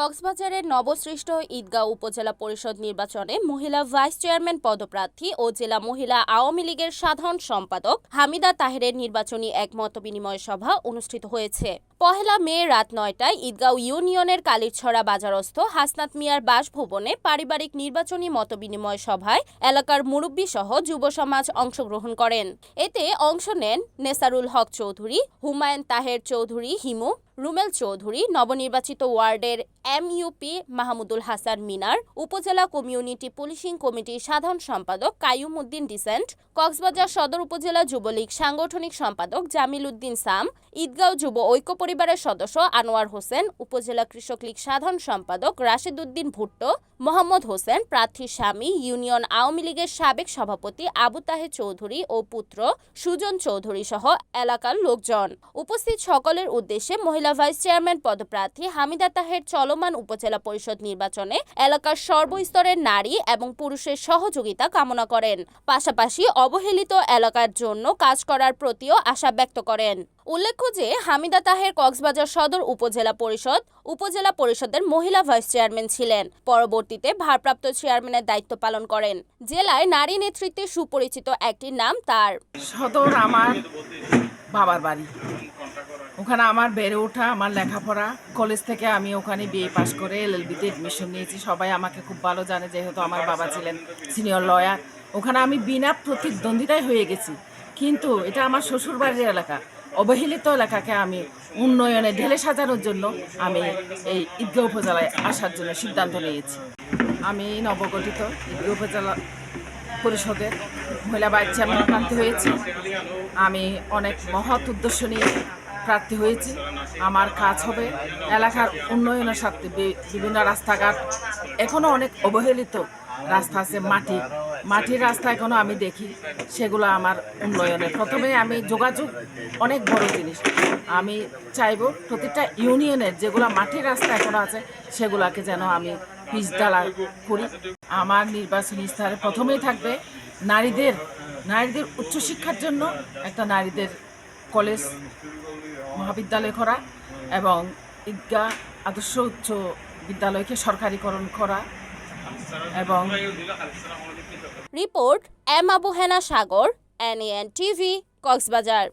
কক্সবাজারের নবসৃষ্ট ঈদগাঁও উপজেলা পরিষদ নির্বাচনে মহিলা ভাইস চেয়ারম্যান পদপ্রার্থী ও জেলা মহিলা আওয়ামী লীগের সাধারণ সম্পাদক হামিদা তাহেরের নির্বাচনী এক মতবিনিময় সভা অনুষ্ঠিত হয়েছে। পহেলা মে রাত নয়টায় ঈদগাঁও ইউনিয়নের কালীরছড়া বাজারস্থ হাসনাত মিয়ার বাসভবনে পারিবারিক নির্বাচনী মতবিনিময় সভায় এলাকার মুরব্বী সহ যুব সমাজ অংশগ্রহণ করেন। এতে অংশ নেন নেসারুল হক চৌধুরী, হুমায়ুন তাহের চৌধুরী, হিমু, রুমেল চৌধুরী, নবনির্বাচিত ওয়ার্ডের এমইউপি মাহমুদুল হাসান মিনার, উপজেলা কমিউনিটি পুলিশিং কমিটির সাধারণ সম্পাদক কাইয়ুম উদ্দিন ডিসেন্ট, কক্সবাজার সদর উপজেলা যুবলীগ সাংগঠনিক সম্পাদক জামিল উদ্দিন সাম, ঈদগাঁও যুব ঐক্য পরিবারের সদস্য আনোয়ার হোসেন, উপজেলা কৃষক লীগ সাধারণ সম্পাদক রাশেদ উদ্দিন ভুট্টো, মোহাম্মদ হোসেন, প্রার্থীর স্বামী, ইউনিয়ন আওয়ামী লীগের সাবেক সভাপতি আবু তাহে চৌধুরী ও পুত্র সুজন চৌধুরী সহ এলাকার লোকজন। উপস্থিত সকলের উদ্দেশ্যে মহিলা ভাইস চেয়ারম্যান পদপ্রার্থী হামিদা তাহের চলমান উপজেলা পরিষদ নির্বাচনে এলাকার সর্বস্তরের নারী এবং পুরুষের সহযোগিতা কামনা করেন। পাশাপাশি অবহেলিত এলাকার জন্য কাজ করার প্রতিও আশা ব্যক্ত করেন। উল্লেখ্য যে, হামিদা তাহের কক্সবাজার সদর উপজেলা পরিষদ, উপজেলা পরিষদের মহিলা ভাইস চেয়ারম্যান ছিলেন। পরবর্তীতে ভারপ্রাপ্ত চেয়ারম্যানের দায়িত্ব পালন করেন। জেলায় নারী নেতৃত্বে সুপরিচিত একটি নাম তার। সদর আমার বাবার বাড়ি। ওখানে আমার বেড়ে ওঠা, আমার লেখাপড়া। কলেজ থেকে আমি ওখানে বিএ পাশ করে এলএলবিতে এডমিশন নিয়েছি। সবাই আমাকে খুব ভালো জানে, যেহেতু আমার বাবা ছিলেন সিনিয়র লয়ার ওখানে আমি বিনা প্রতিদ্বন্দ্বিতায় হয়ে গেছি। কিন্তু এটা আমার শ্বশুর বাড়ির এলাকা। অবহেলিত এলাকাকে আমি উন্নয়নে ঢেলে সাজানোর জন্য আমি এই ঈদগাঁও উপজেলায় আসার জন্য সিদ্ধান্ত নিয়েছি। আমি নবগঠিত ঈদগাঁও উপজেলা পরিষদের মহিলা ভাইস চেয়ারম্যান প্রার্থী হয়েছি। আমি অনেক মহৎ উদ্দেশ্য নিয়ে প্রার্থী হয়েছি। আমার কাজ হবে এলাকার উন্নয়নের বি- বিভিন্ন রাস্তাঘাট। এখনও অনেক অবহেলিত রাস্তা আছে মাটি মাটির রাস্তা এখনও আমি দেখি, সেগুলো আমার উন্নয়নে। প্রথমে আমি যোগাযোগ অনেক বড় জিনিস। আমি চাইব প্রতিটা ইউনিয়নের যেগুলো মাটির রাস্তা এখনও আছে, সেগুলোকে যেন আমি পিচ ডালা করি। আমার নির্বাচনী ইস্তাহারে প্রথমেই থাকবে নারীদের নারীদের উচ্চশিক্ষার জন্য একটা নারীদের কলেজ, মহাবিদ্যালয় করা এবং ঈদগাহ আদর্শ উচ্চ বিদ্যালয়কে সরকারিকরণ করা। এবং report M Abu Hena Sagar NN TV Cox's Bazar.